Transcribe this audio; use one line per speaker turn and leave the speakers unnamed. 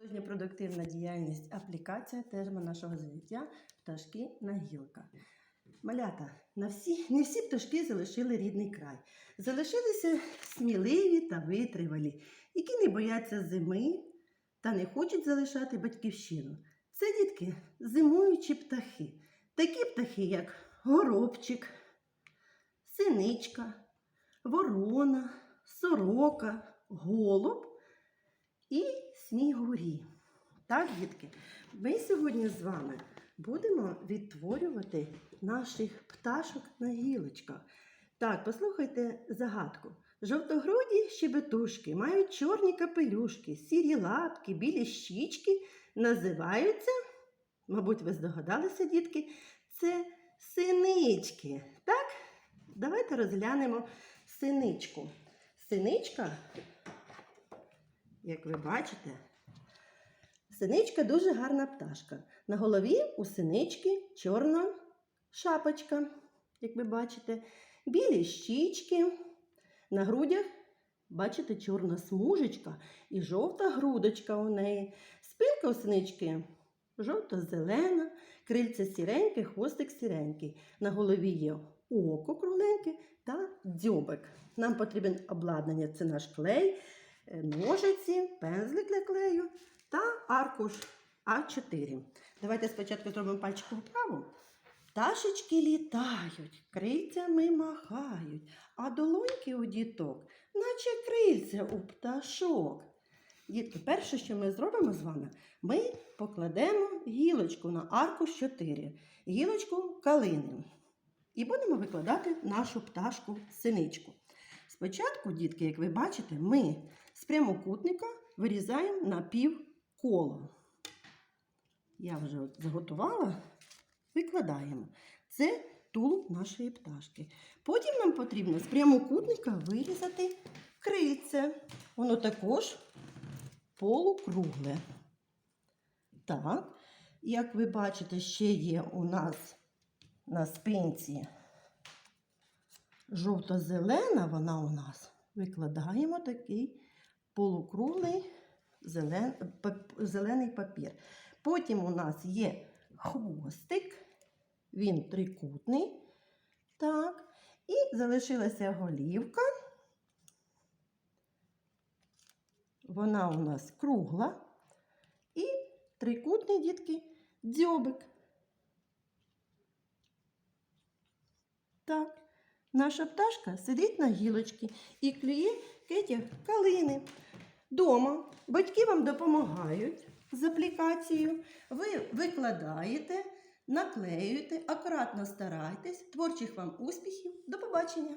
Сьогодні продуктивна діяльність аплікація тема нашого заняття пташки на гілках. Малята, на всі, не всі пташки залишили рідний край. Залишилися сміливі та витривалі, які не бояться зими та не хочуть залишати батьківщину. Це дітки зимуючі птахи. Такі птахи, як горобчик, синичка, ворона, сорока, голуб і снігурі. Так, дітки, ми сьогодні з вами будемо відтворювати наших пташок на гілочках. Так, послухайте загадку. Жовтогруді щебетушки мають чорні капелюшки, сірі лапки, білі щічки, називаються, мабуть, ви здогадалися, дітки, це синички. Так? Давайте розглянемо синичку. Синичка як ви бачите, синичка дуже гарна пташка. На голові у синички чорна шапочка, як ви бачите, білі щічки. На грудях, бачите, чорна смужечка і жовта грудочка у неї. Спинка у синички жовто-зелена, крильце сіреньке, хвостик сіренький. На голові є око кругленьке та дзьобик. Нам потрібен обладнання це наш клей ножиці, пензлик для клею та аркуш А4. Давайте спочатку зробимо пальчиком вправу. Пташечки літають, крильцями махають, а долоньки у діток, наче крильця у пташок. Дітки, перше, що ми зробимо з вами, ми покладемо гілочку на аркуш 4, гілочку калини. І будемо викладати нашу пташку синичку. Спочатку, дітки, як ви бачите, ми з прямокутника вирізаємо на пів коло. Я вже от заготувала, викладаємо. Це тулуб нашої пташки. Потім нам потрібно з прямокутника вирізати крильце. Воно також полукругле. Так, як ви бачите, ще є у нас на спинці жовто-зелена, вона у нас. Викладаємо такий полукруглий зелен, зелений папір. Потім у нас є хвостик, він трикутний. Так. І залишилася голівка. Вона у нас кругла. І трикутний, дітки, дзьобик. Так, наша пташка сидить на гілочці і клює кетя калини. Дома батьки вам допомагають з аплікацією. Ви викладаєте, наклеюєте, акуратно старайтесь. Творчих вам успіхів. До побачення!